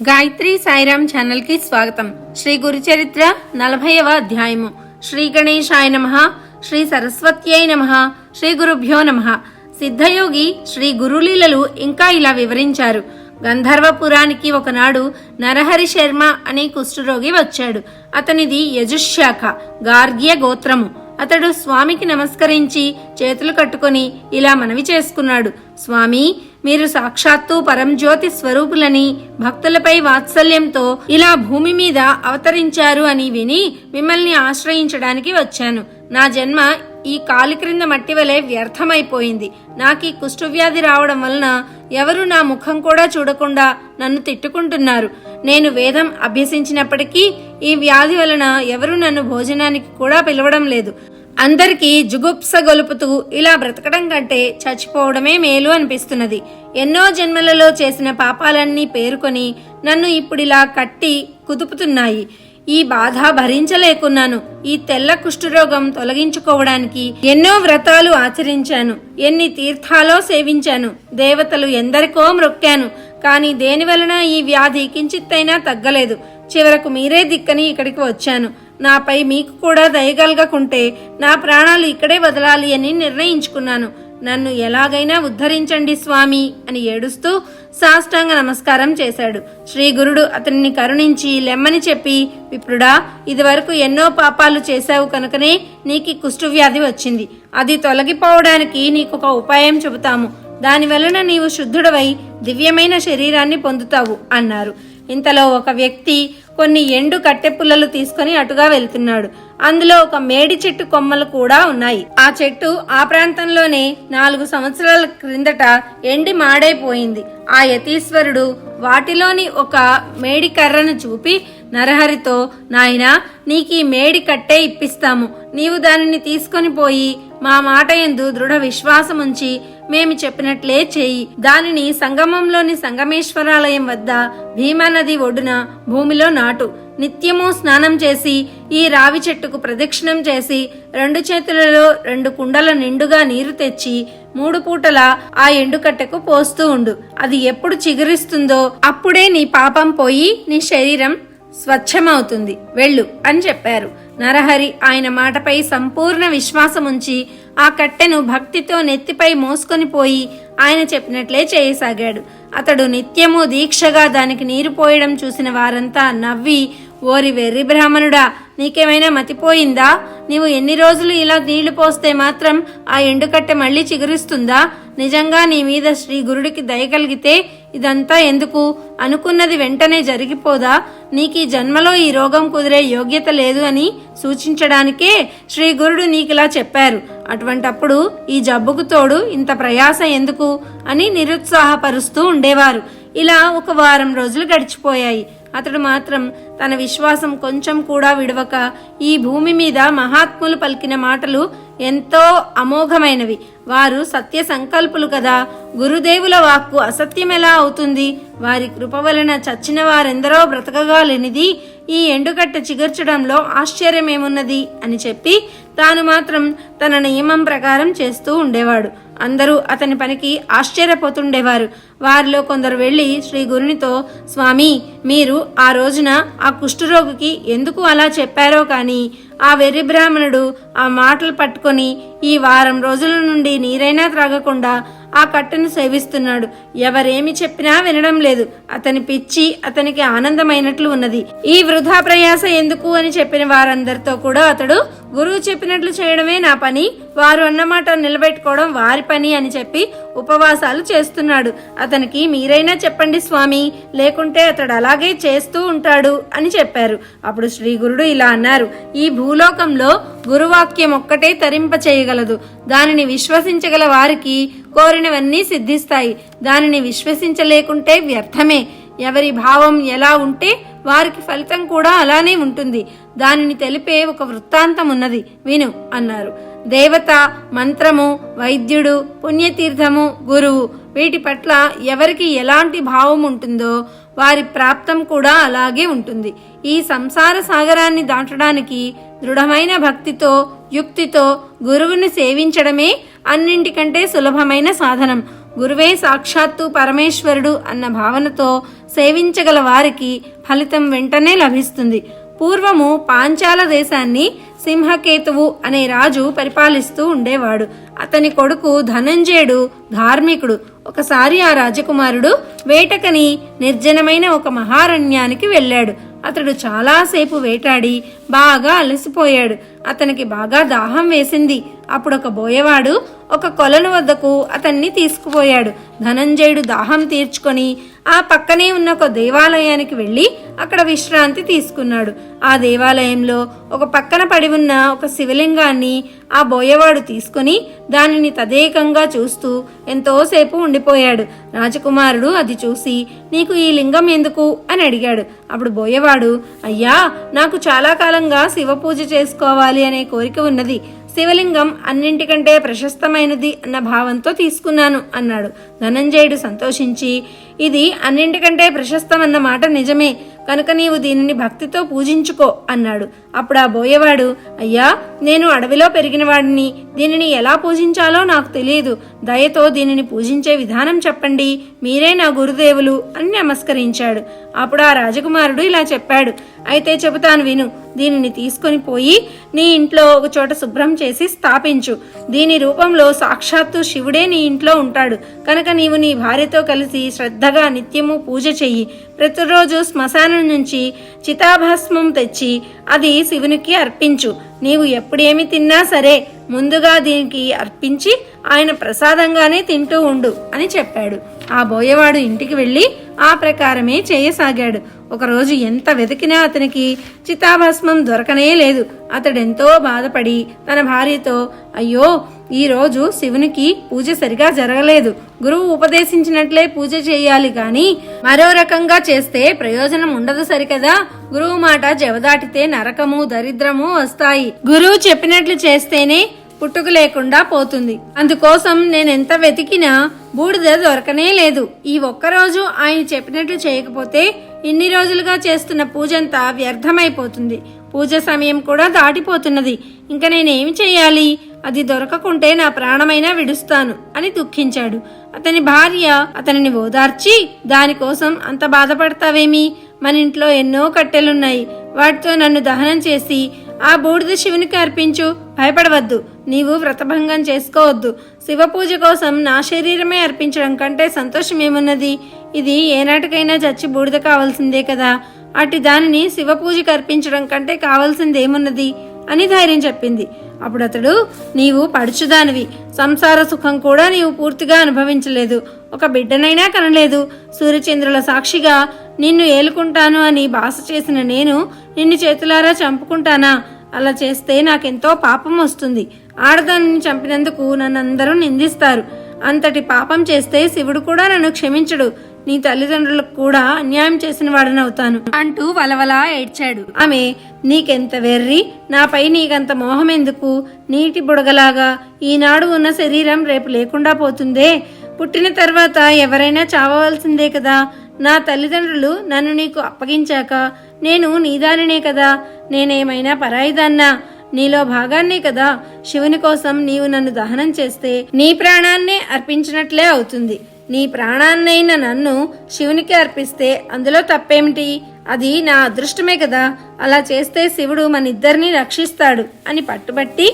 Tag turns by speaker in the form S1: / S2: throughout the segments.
S1: గాయత్రి సాయిరామ్ ఛానల్కి స్వాగతం. శ్రీ గురు చరిత్ర నలభైవ అధ్యాయము. శ్రీ గణేశాయ నమ శ్రీ సరస్వత్యై నమ శ్రీ గురుభ్యో నమ. సిద్ధయోగి శ్రీ గురులీలలు ఇంకా ఇలా వివరించారు. గంధర్వపురానికి ఒకనాడు నరహరి శర్మ అనే కుష్ఠరోగి వచ్చాడు. అతనిది యజుశాఖ గార్గ్య గోత్రము. అతడు స్వామికి నమస్కరించి చేతులు కట్టుకొని ఇలా మనవి చేసుకున్నాడు. స్వామి మీరు సాక్షాత్తు పరంజ్యోతి స్వరూపులని భక్తులపై వాత్సల్యంతో ఇలా భూమి మీద అవతరించారు అని విని మిమ్మల్ని ఆశ్రయించడానికి వచ్చాను. నా జన్మ ఈ కాలి క్రింద మట్టి వలె వ్యర్థమైపోయింది. నాకు ఈ కుష్ఠవ్యాధి రావడం వలన ఎవరు నా ముఖం కూడా చూడకుండా నన్ను తిట్టుకుంటున్నారు. నేను వేదం అభ్యసించినప్పటికీ ఈ వ్యాధి వలన ఎవరు నన్ను భోజనానికి కూడా పిలవడం లేదు. అందరికీ జుగుప్స గొలుపుతూ ఇలా బ్రతకడం కంటే చచ్చిపోవడమే మేలు అనిపిస్తున్నది. ఎన్నో జన్మలలో చేసిన పాపాలన్నీ పేరుకొని నన్ను ఇప్పుడిలా కట్టి కుదుపుతున్నాయి. ఈ బాధ భరించలేకున్నాను. ఈ తెల్ల కుష్ఠరోగం తొలగించుకోవడానికి ఎన్నో వ్రతాలు ఆచరించాను. ఎన్ని తీర్థాలో సేవించాను. దేవతలు ఎందరికో మ్రొక్కాను కానీ దేని వలన ఈ వ్యాధి కించిత్తైనా తగ్గలేదు. చివరకు మీరే దిక్కని ఇక్కడికి వచ్చాను. నాపై మీకు కూడా దయగలగకుంటే నా ప్రాణాలు ఇక్కడే వదలాలి అని నిర్ణయించుకున్నాను. నన్ను ఎలాగైనా ఉద్ధరించండి స్వామి అని ఏడుస్తూ సాష్టాంగ నమస్కారం చేశాడు. శ్రీ గురుడు అతనిని కరుణించి లెమ్మని చెప్పి విప్రుడా ఇదివరకు ఎన్నో పాపాలు చేశావు కనుకనే నీకు కుష్ఠవ్యాధి వచ్చింది. అది తొలగిపోవడానికి నీకు ఒక ఉపాయం చెబుతాము. దాని వలన నీవు శుద్ధుడవై దివ్యమైన శరీరాన్ని పొందుతావు అన్నారు. ఇంతలో ఒక వ్యక్తి కొన్ని ఎండు కట్టెపుల్లలు తీసుకొని అటుగా వెళ్తున్నాడు. అందులో ఒక మేడి చెట్టు కొమ్మలు కూడా ఉన్నాయి. ఆ చెట్టు ఆ ప్రాంతంలోనే నాలుగు సంవత్సరాల క్రిందట ఎండి మాడైపోయింది. ఆ యతీశ్వరుడు వాటిలోని ఒక మేడి కర్రను చూపి నరహరితో నాయనా నీకీ మేడి కట్టే ఇప్పిస్తాము. నీవు దానిని తీసుకొని పోయి మా మాట ఎందు దృఢ విశ్వాసముంచి మేము చెప్పినట్లే చేయి. దానిని సంగమంలోని సంగమేశ్వరాలయం వద్ద భీమానది ఒడ్డున భూమిలో నాటు. నిత్యము స్నానం చేసి ఈ రావి చెట్టుకు ప్రదక్షిణం చేసి రెండు చేతులలో రెండు కుండల నిండుగా నీరు తెచ్చి మూడు పూటల ఆ ఎండుకట్టెకు పోస్తూ ఉండు. అది ఎప్పుడు చిగురిస్తుందో అప్పుడే నీ పాపం పోయి నీ శరీరం స్వచ్ఛమవుతుంది. వెళ్ళు అని చెప్పారు. నరహరి ఆయన మాటపై సంపూర్ణ విశ్వాసముంచి ఆ కట్టెను భక్తితో నెత్తిపై మోసుకొని పోయి ఆయన చెప్పినట్లే చేయసాగాడు. అతడు నిత్యము దీక్షగా దానికి నీరు పోయడం చూసిన వారంతా నవ్వి ఓరి వెర్రి బ్రాహ్మణుడా నీకేమైనా మతిపోయిందా? నీవు ఎన్ని రోజులు ఇలా నీళ్ళు పోస్తే మాత్రం ఆ ఎండుకట్టె మళ్ళీ చిగురిస్తుందా? నిజంగా నీ మీద శ్రీ గురుడికి దయ కలిగితే ఇదంతా ఎందుకు? అనుకున్నది వెంటనే జరిగిపోదా? నీకు ఈ జన్మలో ఈ రోగం కుదిరే యోగ్యత లేదు అని సూచించడానికే శ్రీ గురుడు నీకిలా చెప్పారు. అటువంటప్పుడు ఈ జబ్బుకు తోడు ఇంత ప్రయాస ఎందుకు? అని నిరుత్సాహపరుస్తూ ఉండేవారు. ఇలా ఒక వారం రోజులు గడిచిపోయాయి. అతడు మాత్రం తన విశ్వాసం కొంచెం కూడా విడవక ఈ భూమి మీద మహాత్ములు పలికిన మాటలు ఎంతో అమోఘమైనవి. వారు సత్య సంకల్పులు కదా. గురుదేవుల వాక్కు అసత్యమెలా అవుతుంది? వారి కృప వలన చచ్చిన వారెందరో బ్రతకగా లేనిది ఈ ఎండుకట్ట చిగర్చడంలో ఆశ్చర్యమేమున్నది? అని చెప్పి తాను మాత్రం తన నియమం ప్రకారం చేస్తూ ఉండేవాడు. అందరూ అతని పనికి ఆశ్చర్యపోతుండేవారు. వారిలో కొందరు వెళ్ళి శ్రీ గురునితో స్వామి మీరు ఆ రోజున ఆ కుష్ఠరోగికి ఎందుకు అలా చెప్పారో కానీ ఆ వెర్రి బ్రాహ్మణుడు ఆ మాటలు పట్టుకొని ఈ వారం రోజుల నుండి నీరైనా త్రాగకుండా ఆ కట్టెను సేవిస్తున్నాడు. ఎవరేమి చెప్పినా వినడం లేదు. అతని పిచ్చి అతనికి ఆనందమైనట్లు ఉన్నది. ఈ వృధా ప్రయాస ఎందుకు అని చెప్పిన వారందరితో కూడా అతడు గురువు చెప్పినట్లు చేయడమే నా పని. వారు అన్నమాట నిలబెట్టుకోవడం వారి పని అని చెప్పి ఉపవాసాలు చేస్తున్నాడు. అతనికి మీరైనా చెప్పండి స్వామి లేకుంటే అతడు అలాగే చేస్తూ ఉంటాడు అని చెప్పారు. అప్పుడు శ్రీ గురుడు ఇలా అన్నారు ఈ భూలోకంలో గురువాక్యం ఒక్కటే తరింప చేయగలదు. దానిని విశ్వసించగల వారికి కోరినవన్నీ సిద్ధిస్తాయి. దానిని విశ్వసించలేకుంటే వ్యర్థమే. ఎవరి భావం ఎలా ఉంటే వారికి ఫలితం కూడా అలానే ఉంటుంది. దానిని తెలిపే ఒక వృత్తాంతం ఉన్నది విను అన్నారు. దేవత మంత్రము వైద్యుడు పుణ్యతీర్థము గురువు వీటి పట్ల ఎవరికి ఎలాంటి భావం ఉంటుందో వారి ప్రాప్తం కూడా అలాగే ఉంటుంది. ఈ సంసార సాగరాన్ని దాటడానికి దృఢమైన భక్తితో యుక్తితో గురువుని సేవించడమే అన్నింటికంటే సులభమైన సాధనం. గురువే సాక్షాత్తు పరమేశ్వరుడు అన్న భావనతో సేవించగల వారికి ఫలితం వెంటనే లభిస్తుంది. పూర్వము పాంచాల దేశాన్ని సింహకేతువు అనే రాజు పరిపాలిస్తూ ఉండేవాడు. అతని కొడుకు ధనంజయుడు ధార్మికుడు. ఒకసారి ఆ రాజకుమారుడు వేటకని నిర్జనమైన ఒక మహారణ్యానికి వెళ్ళాడు. అతడు చాలాసేపు వేటాడి బాగా అలసిపోయాడు. అతనికి బాగా దాహం వేసింది. అప్పుడు ఒక బోయవాడు ఒక కొలను వద్దకు అతన్ని తీసుకుపోయాడు. ధనంజయుడు దాహం తీర్చుకొని ఆ పక్కనే ఉన్న ఒక దేవాలయానికి వెళ్ళి అక్కడ విశ్రాంతి తీసుకున్నాడు. ఆ దేవాలయంలో ఒక పక్కన పడి ఉన్న ఒక శివలింగాన్ని ఆ బోయవాడు తీసుకొని దానిని తదేకంగా చూస్తూ ఎంతోసేపు ఉండిపోయాడు. రాజకుమారుడు అది చూసి నీకు ఈ లింగం ఎందుకు? అని అడిగాడు. అప్పుడు బోయవాడు అయ్యా నాకు చాలా కాలంగా శివ పూజ చేసుకోవాలి అనే కోరిక ఉన్నది. శివలింగం అన్నింటికంటే ప్రశస్తమైనది అన్న భావంతో తీసుకున్నాను అన్నాడు. ధనంజయుడు సంతోషించి ఇది అన్నింటికంటే ప్రశస్తమన్న మాట నిజమే కనుక నీవు దీనిని భక్తితో పూజించుకో అన్నాడు. అప్పుడు ఆ బోయవాడు అయ్యా నేను అడవిలో పెరిగిన వాడిని దీనిని ఎలా పూజించాలో నాకు తెలియదు. దయతో దీనిని పూజించే విధానం చెప్పండి మీరే నా గురుదేవులు అని నమస్కరించాడు. అప్పుడు ఆ రాజకుమారుడు ఇలా చెప్పాడు అయితే చెబుతాను విను దీనిని తీసుకొని పోయి నీ ఇంట్లో ఒక చోట శుభ్రం చేసి స్థాపించు. దీని రూపంలో సాక్షాత్తు శివుడే నీ ఇంట్లో ఉంటాడు. కనుక నీవు నీ భార్యతో కలిసి శ్రద్ధగా నిత్యము పూజ చెయ్యి. ప్రతిరోజు శ్మశానం నుంచి చితాభస్మం తెచ్చి అది శివునికి అర్పించు. నీవు ఎప్పుడేమి తిన్నా సరే ముందుగా దీనికి అర్పించి ఆయన ప్రసాదంగానే తింటూ ఉండు అని చెప్పాడు. ఆ బోయవాడు ఇంటికి వెళ్ళి ఆ ప్రకారమే చేయసాగాడు. ఒకరోజు ఎంత వెతికినా అతనికి చితాభస్మం దొరకనే లేదు. అతడెంతో బాధపడి తన భార్యతో అయ్యో ఈ రోజు శివునికి పూజ సరిగా జరగలేదు. గురువు ఉపదేశించినట్లే పూజ చేయాలి కానీ మరో రకంగా చేస్తే ప్రయోజనం ఉండదు సరికదా గురువు మాట జవదాటితే నరకము దరిద్రము వస్తాయి. గురువు చెప్పినట్లు చేస్తేనే పుట్టుక లేకుండా పోతుంది. అందుకోసం నేనెంత వెతికినా బూడిద దొరకనే లేదు. ఈ ఒక్కరోజు ఆయన చెప్పినట్లు చేయకపోతే ఇన్ని రోజులుగా చేస్తున్న పూజంతా వ్యర్థమైపోతుంది. పూజ సమయం కూడా దాటిపోతున్నది. ఇంకా నేనేమి చేయాలి? అది దొరకకుంటే నా ప్రాణమైనా విడుస్తాను అని దుఃఖించాడు. అతని భార్య అతనిని ఓదార్చి దానికోసం అంత బాధపడతావేమి? మన ఇంట్లో ఎన్నో కట్టెలున్నాయి. వాటితో నన్ను దహనం చేసి ఆ బూడిద శివునికి అర్పించు. భయపడవద్దు. నీవు వ్రతభంగం చేసుకోవద్దు. శివ పూజ కోసం నా శరీరమే అర్పించడం కంటే సంతోషం ఏమున్నది? ఇది ఏనాటికైనా చచ్చి బూడిద కావాల్సిందే కదా. అటు దానిని శివ పూజకు అర్పించడం కంటే కావాల్సింది ఏమున్నది అని ధైర్యం చెప్పింది. అప్పుడు అతడు నీవు పడుచుదానివి. సంసార సుఖం కూడా నీవు పూర్తిగా అనుభవించలేదు. ఒక బిడ్డనైనా కనలేదు. సూర్యచంద్రుల సాక్షిగా నిన్ను ఏలుకుంటాను అని బాస చేసిన నేను నిన్ను చేతులారా చంపుకుంటానా? అలా చేస్తే నాకెంతో పాపం వస్తుంది. ఆడదానిని చంపినందుకు నన్ను అందరూ నిందిస్తారు. అంతటి పాపం చేస్తే శివుడు కూడా నన్ను క్షమించడు. నీ తల్లిదండ్రులకు కూడా అన్యాయం చేసిన వాడనవుతాను అంటూ వలవలా ఏడ్చాడు. ఆమె నీకెంత వెర్రి? నాపై నీకంత మోహం ఎందుకు? నీటి బుడగలాగా ఈనాడు ఉన్న శరీరం రేపు లేకుండా పోతుందే. పుట్టిన తర్వాత ఎవరైనా చావవలసిందే కదా. నా తల్లిదండ్రులు నన్ను నీకు అప్పగించాక నేను నీదానినే కదా. నేనేమైనా పరాయిదాన్నా? నీలో భాగాన్నే కదా. శివుని కోసం నీవు నన్ను దహనం చేస్తే నీ ప్రాణాన్నే అర్పించినట్లే అవుతుంది. నీ ప్రాణాన్నైన నన్ను శివునికి అర్పిస్తే అందులో తప్పేమిటి? అది నా అదృష్టమే కదా. అలా చేస్తే శివుడు మన ఇద్దరిని రక్షిస్తాడు అని పట్టుబట్టి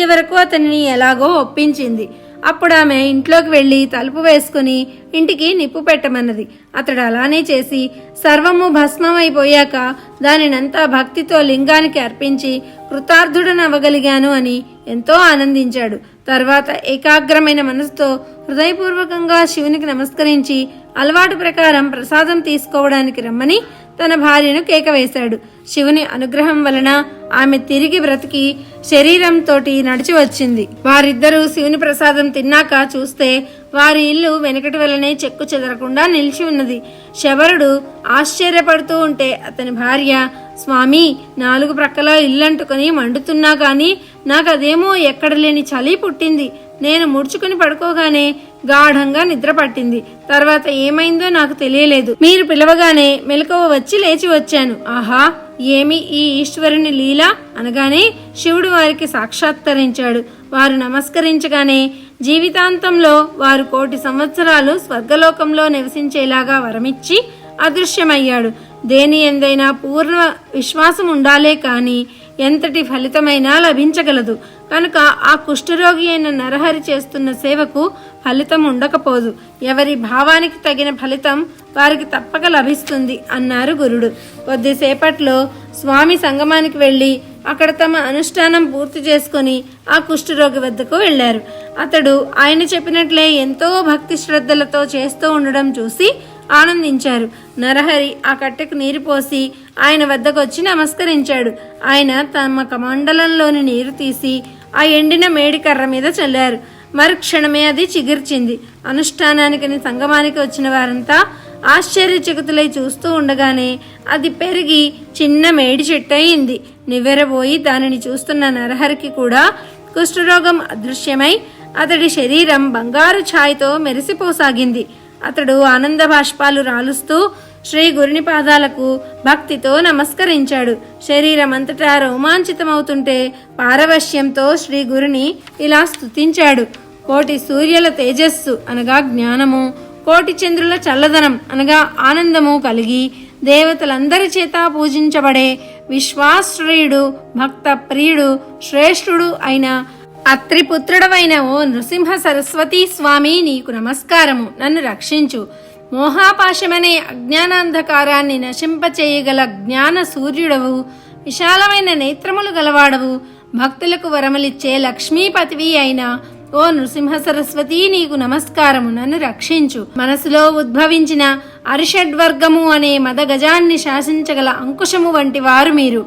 S1: చివరకు అతనిని ఎలాగో ఒప్పించింది. అప్పుడు ఆమె ఇంట్లోకి వెళ్ళి తలుపు వేసుకుని ఇంటికి నిప్పు పెట్టమన్నది. అతడు అలానే చేసి సర్వము భస్మమైపోయాక దానినంతా భక్తితో లింగానికి అర్పించి కృతార్థుడనవ్వగలిగాను అని ఎంతో ఆనందించాడు. తర్వాత ఏకాగ్రమైన మనసుతో హృదయపూర్వకంగా శివునికి నమస్కరించి అలవాటు ప్రకారం ప్రసాదం తీసుకోవడానికి రమ్మని తన భార్యను కేక వేశాడు శివుని అనుగ్రహం వలన ఆమె తిరిగి బ్రతికి శరీరంతోటి నడిచి వచ్చింది. వారిద్దరూ శివుని ప్రసాదం తిన్నాక చూస్తే వారి ఇల్లు వెనకటి వలనే చెక్కు చెదరకుండా నిలిచి ఉన్నది. శబరుడు ఆశ్చర్యపడుతూ ఉంటే అతని భార్య స్వామి నాలుగు ప్రక్కల ఇల్లంటుకొని మండుతున్నా గాని నాకు అదేమో ఎక్కడ లేని చలి పుట్టింది. నేను ముడుచుకుని పడుకోగానే గాఢంగా నిద్ర పట్టింది. తర్వాత ఏమైందో నాకు తెలియలేదు. మీరు పిలవగానే మెలకువ వచ్చి లేచి వచ్చాను. ఆహా ఏమి ఈ ఈశ్వరుని లీల? అనగానే శివుడు వారికి సాక్షాత్కరించాడు. వారు నమస్కరించగానే జీవితాంతంలో వారు కోటి సంవత్సరాలు స్వర్గలోకంలో నివసించేలాగా వరమిచ్చి అదృశ్యమయ్యాడు. దేని ఎందైనా పూర్ణ విశ్వాసం ఉండాలే కానీ ఎంతటి ఫలితమైనా లభించగలదు. కనుక ఆ కుష్ఠరోగి అయిన నరహరి చేస్తున్న సేవకు ఫలితం ఉండకపోదు. ఎవరి భావానికి తగిన ఫలితం వారికి తప్పక లభిస్తుంది అన్నారు గురుడు. కొద్దిసేపట్లో స్వామి సంగమానికి వెళ్ళి అక్కడ తమ అనుష్ఠానం పూర్తి చేసుకొని ఆ కుష్ఠరోగి వద్దకు వెళ్ళారు. అతడు ఆయన చెప్పినట్లే ఎంతో భక్తి శ్రద్ధలతో చేస్తూ ఉండడం చూసి ఆనందించారు. నరహరి ఆ కట్టెకు నీరు పోసి ఆయన వద్దకు వచ్చి నమస్కరించాడు. ఆయన తమ కమండలంలోని నీరు తీసి ఆ ఎండిన మేడి కర్ర మీద చల్లారు. మరుక్షణమే అది చిగిర్చింది. అనుష్ఠానానికి సంగమానికి వచ్చిన వారంతా ఆశ్చర్యచకితులై చూస్తూ ఉండగానే అది పెరిగి చిన్న మేడి చెట్టు అయింది. నివ్వెరబోయి దానిని చూస్తున్న నరహరికి కూడా కుష్ఠరోగం అదృశ్యమై అతడి శరీరం బంగారు ఛాయ్తో మెరిసిపోసాగింది. అతడు ఆనంద బాష్పాలు రాలుస్తూ శ్రీ గురుని పాదాలకు భక్తితో నమస్కరించాడు. శరీరమంతటా రోమాంచితమవుతుంటే పారవశ్యంతో శ్రీ గురుని ఇలా స్తుతించాడు. కోటి సూర్యుల తేజస్సు అనగా జ్ఞానము కోటి చంద్రుల చల్లదనం అనగా ఆనందము కలిగి దేవతలందరి చేత పూజించబడే విశ్వాశ్రయుడు భక్త ప్రియుడు శ్రేష్ఠుడు అయిన అత్రిపుత్రుడవైన ఓ నృసింహ సరస్వతీ స్వామి నీకు నమస్కారము. నన్ను రక్షించు. మోహాపాశమనే అజ్ఞానాంధకారాన్ని నశింపచేయగల జ్ఞాన సూర్యుడవు విశాలమైన నేత్రములు గలవాడవు భక్తులకు వరములిచ్చే లక్ష్మీపతివి అయిన ఓ నృసింహ సరస్వతి నీకు నమస్కారము నన్ను రక్షించు. మనసులో ఉద్భవించిన అరిషడ్వర్గము అనే మద గజాన్ని శాసించగల అంకుశము వంటి వారు మీరు.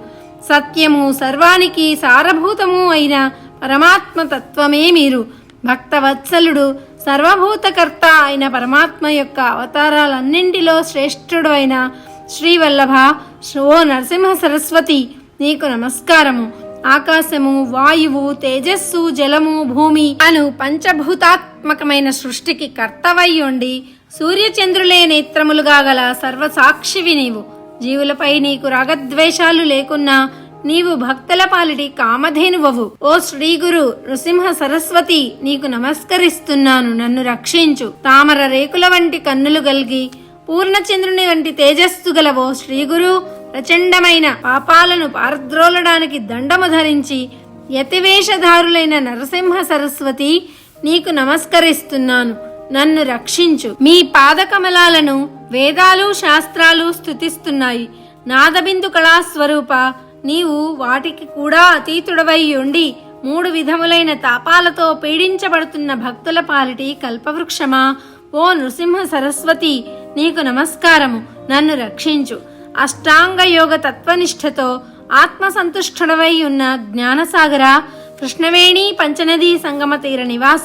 S1: సత్యము సర్వానికి సారభూతము అయిన పరమాత్మ తత్వమే మీరు. భక్తవత్సలుడు సర్వభూతకర్త అయిన పరమాత్మ యొక్క అవతారాలన్నింటిలో శ్రేష్ఠుడు అయిన శ్రీవల్లభ ఓ నరసింహ సరస్వతి నీకు నమస్కారము. ఆకాశము వాయువు తేజస్సు జలము భూమి అను పంచభూతాత్మకమైన సృష్టికి కర్తవై ఉండి సూర్యచంద్రులే నేత్రములుగా గల సర్వసాక్షివి నీవు. జీవులపై నీకు రాగద్వేషాలు లేకున్నా నీవు భక్తుల పాలిటి కామధేనువవు. ఓ శ్రీ గురు నృసింహ సరస్వతి నీకు నమస్కరిస్తున్నాను. నన్ను రక్షించు. తామర రేకుల వంటి కన్నులు కలిగి పూర్ణచంద్రుని వంటి తేజస్సు గలవో ఓ శ్రీగురు ప్రచండమైన పాపాలను పారద్రోలడానికి దండము ధరించి యతివేషధారులైన నరసింహ సరస్వతి నీకు నమస్కరిస్తున్నాను. నన్ను రక్షించు. మీ పాదకమలాలను వేదాలు శాస్త్రాలు స్థుతిస్తున్నాయి నాదబిందు కళాస్వరూప నీవు వాటికి కూడా అతీతుడవై ఉండి మూడు విధములైన తాపాలతో పీడించబడుతున్న భక్తుల పాలిటి కల్పవృక్షమా? ఓ నృసింహ సరస్వతి నీకు నమస్కారము. నన్ను రక్షించు. అష్టాంగ యోగ తత్వనిష్టతో ఆత్మసంతుష్టుడవై ఉన్న జ్ఞానసాగర కృష్ణవేణి పంచనదీ సంగమ తీర నివాస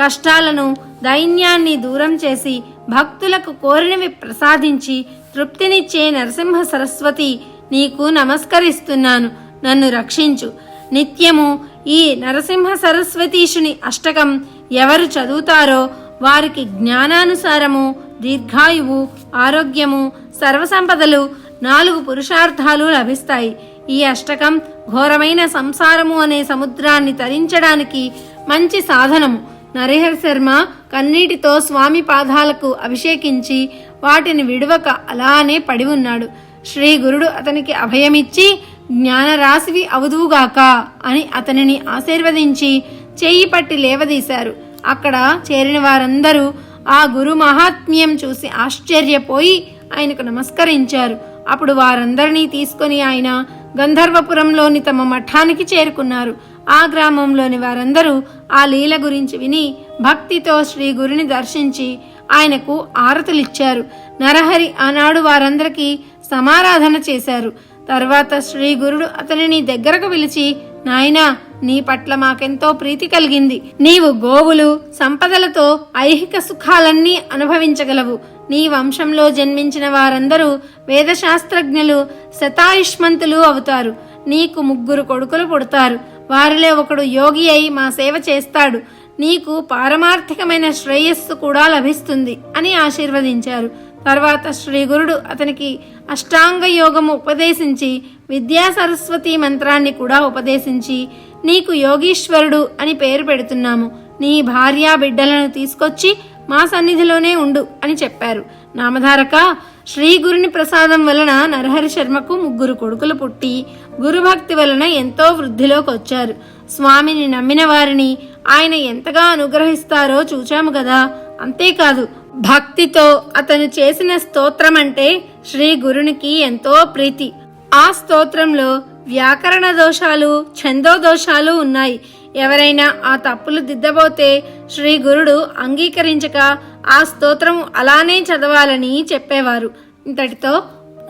S1: కష్టాలను దైన్యాన్ని దూరం చేసి భక్తులకు కోరినవి ప్రసాదించి తృప్తినిచ్చే నరసింహ సరస్వతి నీకు నమస్కరిస్తున్నాను. నన్ను రక్షించు. నిత్యము ఈ నరసింహ సరస్వతీషుని అష్టకం ఎవరు చదువుతారో వారికి జ్ఞానానుసారము దీర్ఘాయువు ఆరోగ్యము సర్వసంపదలు నాలుగు పురుషార్థాలు లభిస్తాయి. ఈ అష్టకం ఘోరమైన సంసారము అనే సముద్రాన్ని తరించడానికి మంచి సాధనము. నరహర్ శర్మ కన్నీటితో స్వామి పాదాలకు అభిషేకించి వాటిని విడువక అలానే పడి ఉన్నాడు. శ్రీ గురుడు అతనికి అభయమిచ్చి జ్ఞానరాశివి అవుదువుగాక అని అతనిని ఆశీర్వదించి చేయి పట్టి లేవదీశారు. అక్కడ చేరిన వారందరూ ఆ గురు మహాత్మ్యం చూసి ఆశ్చర్యపోయి ఆయనకు నమస్కరించారు. అప్పుడు వారందరినీ తీసుకొని ఆయన గంధర్వపురంలోని తమ మఠానికి చేరుకున్నారు. ఆ గ్రామంలోని వారందరూ ఆ లీల గురించి విని భక్తితో శ్రీ గురుని దర్శించి ఆయనకు ఆరతులిచ్చారు. నరహరి ఆనాడు వారందరికీ సమారాధన చేశారు. తర్వాత శ్రీ గురుడు అతనిని దగ్గరకు పిలిచి నాయనా నీ పట్ల మాకెంతో ప్రీతి కలిగింది. నీవు గోవులు సంపదలతో ఐహిక సుఖాలన్నీ అనుభవించగలవు. నీ వంశంలో జన్మించిన వారందరూ వేదశాస్త్రజ్ఞులు శతాయుష్మంతులు అవుతారు. నీకు ముగ్గురు కొడుకులు పుడతారు. వారిలో ఒకడు యోగి అయి మా సేవ చేస్తాడు. నీకు పారమార్థికమైన శ్రేయస్సు కూడా లభిస్తుంది అని ఆశీర్వదించారు. తర్వాత శ్రీ గురుడు అతనికి అష్టాంగ యోగము ఉపదేశించి విద్యా సరస్వతి మంత్రాన్ని కూడా ఉపదేశించి నీకు యోగీశ్వరుడు అని పేరు పెడుతున్నాము. నీ భార్య బిడ్డలను తీసుకొచ్చి మా సన్నిధిలోనే ఉండు అని చెప్పారు. నామధారక శ్రీ గురుని ప్రసాదం వలన నరహరి శర్మకు ముగ్గురు కొడుకులు పుట్టి గురుభక్తి వలన ఎంతో వృద్ధిలోకి వచ్చారు. స్వామిని నమ్మిన వారిని ఆయన ఎంతగా అనుగ్రహిస్తారో చూచాము కదా. అంతేకాదు భక్తితో అతను చేసిన స్తోత్రం అంటే శ్రీ గురునికి ఎంతో ప్రీతి. ఆ స్తోత్రంలో వ్యాకరణ దోషాలు ఛందో దోషాలు ఉన్నాయి. ఎవరైనా ఆ తప్పులు దిద్దబోతే శ్రీ గురుడు అంగీకరించక ఆ స్తోత్రం అలానే చదవాలని చెప్పేవారు. ఇంతటితో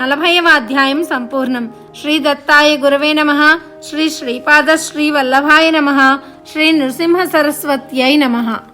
S1: నలభైవ అధ్యాయం సంపూర్ణం. శ్రీ దత్తాయ గురవే నమ. శ్రీ శ్రీపాద శ్రీ వల్లభాయ నమ. శ్రీ నృసింహ సరస్వత్యై నమః.